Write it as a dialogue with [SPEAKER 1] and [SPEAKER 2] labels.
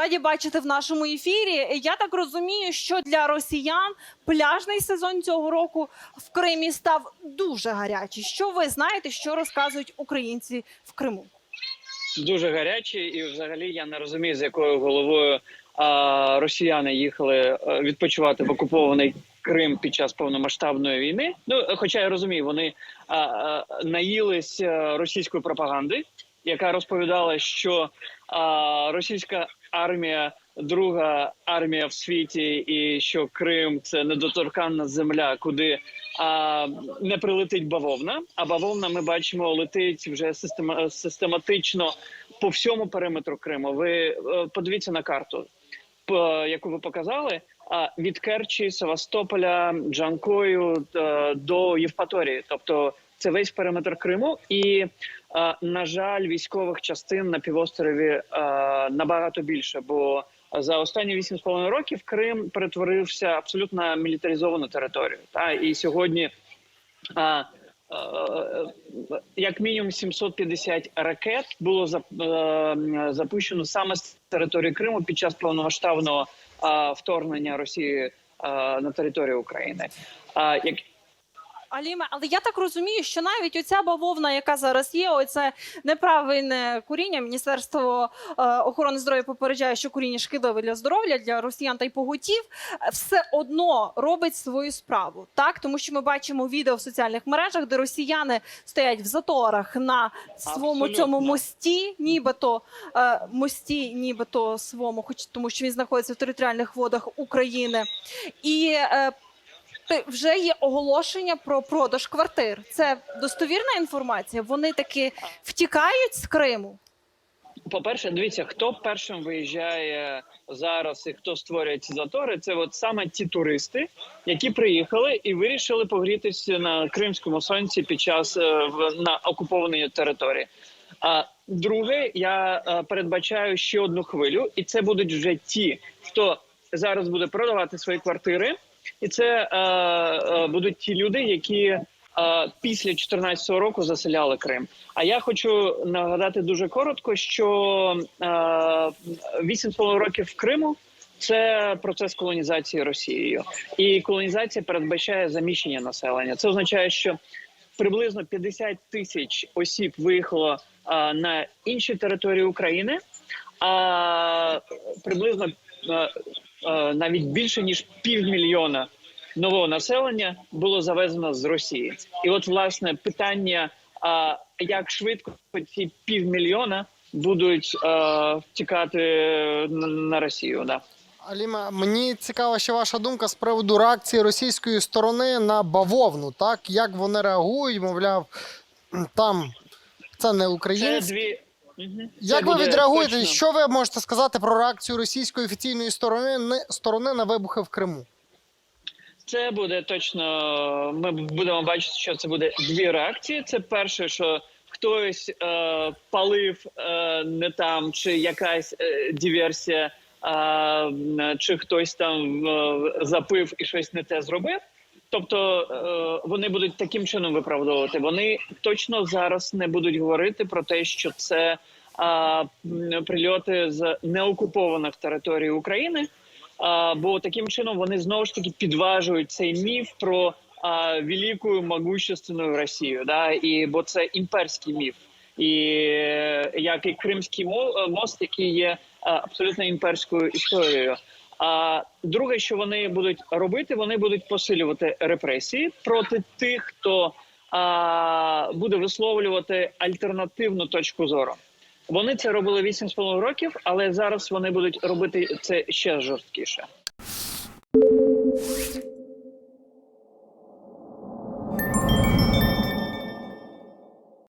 [SPEAKER 1] Раді бачити в нашому ефірі. Я так розумію, що для росіян пляжний сезон цього року в Кримі став дуже гарячий. Що ви знаєте, що розказують українці в Криму?
[SPEAKER 2] дуже гарячі, і взагалі я не розумію, з якою головою а, росіяни їхали е, відпочивати в окупований Крим під час повномасштабної війни. Ну, хоча я розумію, вони а, а, наїлись е, російської пропаганди, яка розповідала, що а, російська армія. Друга армія в світі, і що Крим це недоторканна земля, куди а, не прилетить бавовна. А бавовна ми бачимо летить вже система, систематично по всьому периметру Криму. Ви е, подивіться на карту, п- яку ви показали. А від Керчі, Севастополя, Джанкою е, до Євпаторії, тобто це весь периметр Криму, і е, на жаль, військових частин на півострові е, набагато більше. Бо за останні 8,5 років Крим перетворився абсолютно мілітаризовану територію. Та і сьогодні. Е, як мінімум 750 ракет було е, запущено саме з території Криму під час повномасштабного вторгнення Росії на територію України. Як
[SPEAKER 1] Аліме, але я так розумію, що навіть оця бавовна, яка зараз є, оце неправильне куріння. Міністерство е, охорони здоров'я попереджає, що куріння шкідливе для здоров'я для росіян та й поготів, е, все одно робить свою справу. Так, тому що ми бачимо відео в соціальних мережах, де росіяни стоять в заторах на своєму цьому мості, нібито е, мості, нібито своєму, хоч тому, що він знаходиться в територіальних водах України, і Ти- вже є оголошення про продаж квартир. Це достовірна інформація. Вони таки втікають з Криму.
[SPEAKER 2] по-перше, дивіться, хто першим виїжджає зараз і хто створює ці затори, це от саме ті туристи, які приїхали і вирішили погрітися на кримському сонці під час е, на окупованій території. А друге, я е, передбачаю ще одну хвилю, і це будуть вже ті, хто зараз буде продавати свої квартири, і це е, е, будуть ті люди, які е, після 2014 року заселяли Крим. А я хочу нагадати дуже коротко, що е, 8,5 років Криму. Це процес колонізації Росією, і колонізація передбачає заміщення населення. Це означає, що приблизно 50 тисяч осіб виїхало а, на інші території України, а приблизно а, навіть більше ніж півмільйона нового населення було завезено з Росії. І от власне питання: а, як швидко ці півмільйона будуть а, втікати на, Росію? Да.
[SPEAKER 3] Аліма, мені цікава ще ваша думка з приводу реакції російської сторони на бавовну. Так як вони реагують, мовляв, там це не
[SPEAKER 2] Це дві.
[SPEAKER 3] Як ви відреагуєте?
[SPEAKER 2] точно.
[SPEAKER 3] Що ви можете сказати про реакцію російської офіційної сторони не- сторони на вибухи в Криму?
[SPEAKER 2] Це буде точно. Ми будемо бачити, що це буде дві реакції. Це перше, що хтось е, палив е, не там, чи якась е, диверсія, е, чи хтось там е, запив і щось не те зробив. Тобто е, вони будуть таким чином виправдовувати. Вони точно зараз не будуть говорити про те, що це а, прильоти з неокупованих територій України. А, бо таким чином вони знову ж таки підважують цей міф про а, велику могущественну Росію. Да? І бо це імперський міф, і е, як і Кримський мост, який є абсолютно імперською історією. А друге, що вони будуть робити, вони будуть посилювати репресії проти тих, хто а, буде висловлювати альтернативну точку зору. Вони це робили 8,5 років, але зараз вони будуть робити це ще жорсткіше.